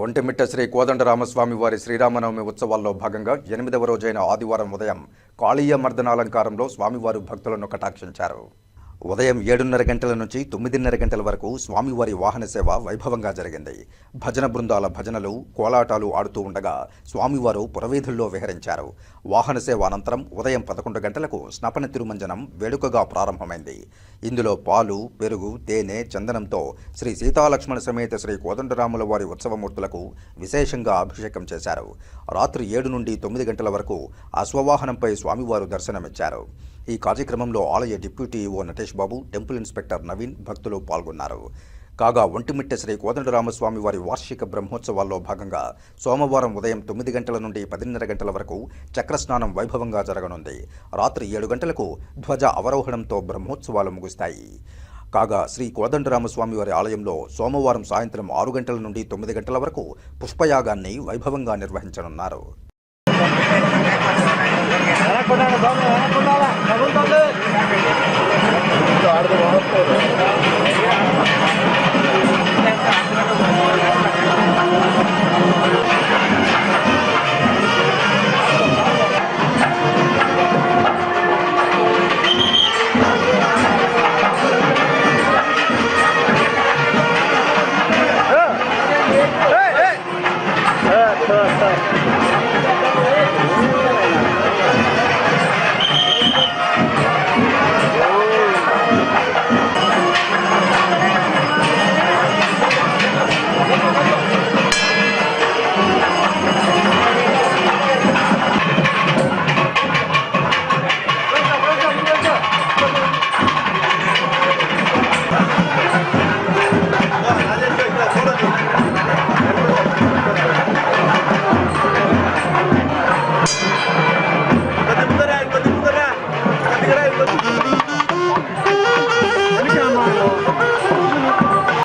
ఒంటిమిట్ట శ్రీ కోదండరామస్వామి వారి శ్రీరామనవమి ఉత్సవాల్లో భాగంగా ఎనిమిదవ రోజైన ఆదివారం ఉదయం కాళీయ మర్దనాలంకారంలో స్వామివారు భక్తులను కటాక్షించారు. ఉదయం ఏడున్నర గంటల నుంచి తొమ్మిదిన్నర గంటల వరకు స్వామివారి వాహన సేవ వైభవంగా జరిగింది. భజన బృందాల భజనలు కోలాటాలు ఆడుతూ ఉండగా స్వామివారు పురవీధుల్లో విహరించారు. వాహన సేవ అనంతరం ఉదయం పదకొండు గంటలకు స్నపన తిరుమంజనం వేడుకగా ప్రారంభమైంది. ఇందులో పాలు పెరుగు తేనె చందనంతో శ్రీ సీతాలక్ష్మణ సమేత శ్రీ కోదండరాముల వారి ఉత్సవమూర్తులకు విశేషంగా అభిషేకం చేశారు. రాత్రి ఏడు నుండి తొమ్మిది గంటల వరకు అశ్వవాహనంపై స్వామివారు దర్శనమిచ్చారు. ఈ కార్యక్రమంలో ఆలయ డిప్యూటీ ఓ నటేష్ బాబు టెంపుల్ ఇన్స్పెక్టర్ నవీన్ భక్తులు పాల్గొన్నారు. కాగా ఒంటిమిట్ట శ్రీ కోదండరామస్వామి వారి వార్షిక బ్రహ్మోత్సవాల్లో భాగంగా సోమవారం ఉదయం తొమ్మిది గంటల నుండి పదిన్నర గంటల వరకు చక్రస్నానం వైభవంగా జరగనుంది. రాత్రి ఏడు గంటలకు ధ్వజ అవరోహణంతో బ్రహ్మోత్సవాలు ముగుస్తాయి. కాగా శ్రీ కోదండరామస్వామి వారి ఆలయంలో సోమవారం సాయంత్రం ఆరు గంటల నుండి తొమ్మిది గంటల వరకు పుష్పయాగాన్ని వైభవంగా నిర్వహించనున్నారు. கொண்டாட தோணல கொண்டாட கவுன் தோண்டு ஆடுது Hey, hey! Hey, hey, hey!